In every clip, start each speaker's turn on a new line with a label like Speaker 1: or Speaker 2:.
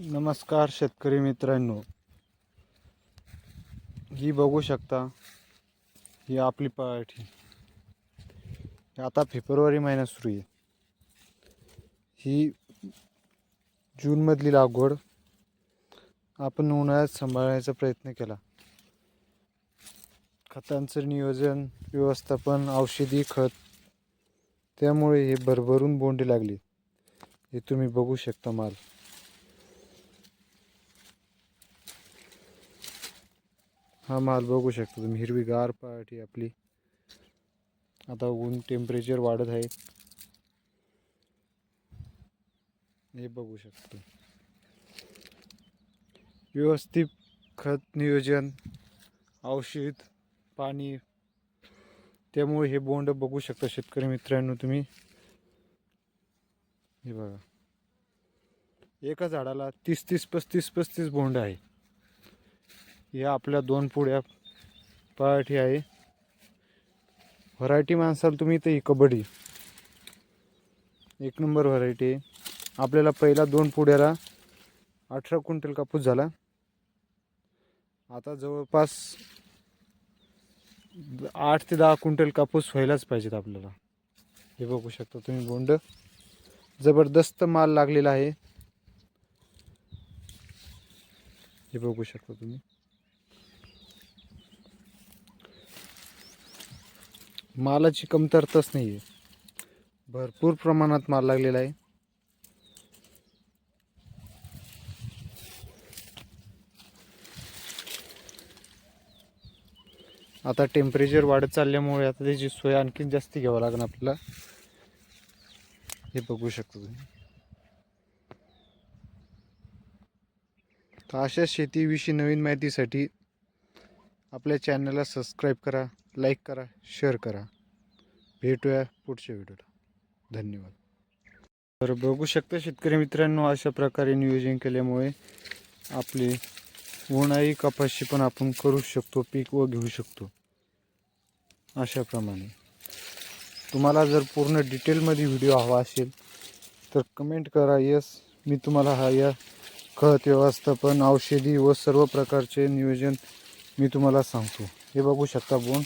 Speaker 1: नमस्कार शेतकरी मित्रांनो. ही बघू शकता ही आपली पराठी. आता फेब्रुवारी महिना सुरू आहे. ही जूनमधली लागवड. आपण उन्हाळ्यात सांभाळण्याचा प्रयत्न केला. खतांचं नियोजन व्यवस्थापन औषधी खत त्यामुळे हे भरभरून बोंडे लागली. हे तुम्ही बघू शकता माल. हा माल बघू शकता तुम्ही. हिरवीगार पार्टी आपली. आता ऊन टेम्परेचर वाढत आहे. हे बघू शकतो. व्यवस्थित खत नियोजन औषध पाणी. त्यामुळे हे बोंड बघू शकता शेतकरी मित्रांनो तुम्ही. हे बघा. एका झाडाला तीस तीस पस्तीस पस्तीस बोंड आहे. या आपल्या दोन पुड्या पराठी आहे. व्हरायटी माणसाल तुम्ही तर ही कबड्डी. एक नंबर व्हरायटी आहे. आपल्याला पहिला दोन पुड्याला अठरा क्विंटल कापूस झाला. आता जवळपास आठ ते दहा क्विंटल कापूस व्हायलाच पाहिजेत आपल्याला. हे बघू शकता तुम्ही बोंड. जबरदस्त माल लागलेला आहे. हे बघू शकता तुम्ही. मालाची कमतरताच नाही आहे भरपूर प्रमाणात माल लागलेला आहे. आता टेम्परेचर वाढत चालल्यामुळे आता त्याची सोय आणखीन जास्त घ्यावं लागेल आपल्याला. हे बघू शकतो तुम्ही. तर अशा शेतीविषयी नवीन माहितीसाठी आपल्या चॅनलला सबस्क्राईब करा लाईक करा शेअर करा. भेटूया पुढच्या व्हिडिओला. धन्यवाद. तर बघू शकता शेतकरी मित्रांनो अशा प्रकारे नियोजन केल्यामुळे आपली उन्हाळी कपाशी पण आपण करू शकतो पीक व घेऊ शकतो. अशाप्रमाणे तुम्हाला जर पूर्ण डिटेलमध्ये व्हिडिओ हवा असेल तर कमेंट करा. यस मी तुम्हाला हा या खत व्यवस्थापन औषधी व सर्व प्रकारचे नियोजन मी तुम्हाला सांगतो. हे बघू शकता बोन.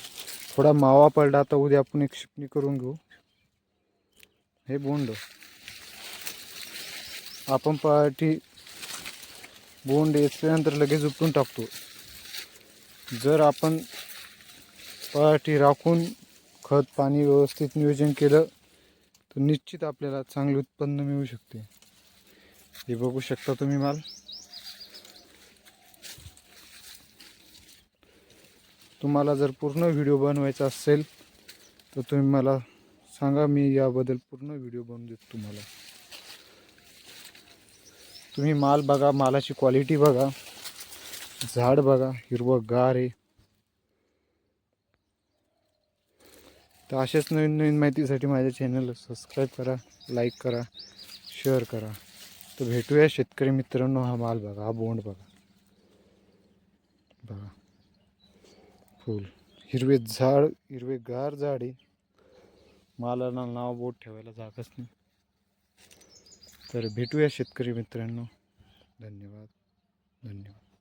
Speaker 1: थोडा मावा पडला आता उद्या आपण एक शिपणी करून घेऊ. हे बोंड. आपण पाठी बोंड येतल्यानंतर लगेच उपटून टाकतो. जर आपण पाठी राखून खत पाणी व्यवस्थित नियोजन केलं तर निश्चित आपल्याला चांगले उत्पन्न मिळू शकते. हे बघू शकता तुम्ही माल. तुम्हाला जर पूर्ण व्हिडिओ बनवायचा असेल तर तुम्ही मला सांगा मी याबद्दल पूर्ण व्हिडिओ बनवून देतो तुम्हाला. तुम्ही माल बघा मालाची क्वालिटी बघा झाड बघा हिरवं गार आहे. तर अशाच नवीन नवीन माहितीसाठी माझ्या चॅनलला सबस्क्राईब करा लाईक करा शेअर करा. तर भेटूया शेतकरी मित्रांनो हा माल बघा हा बोंड बघा. बघा. फुल. हिरवे झाड हिरवे गार झाड. आहे मालाला नाव बोट ठेवायला जागाच नाही. तर भेटूया शेतकरी मित्रांनो. धन्यवाद. धन्यवाद.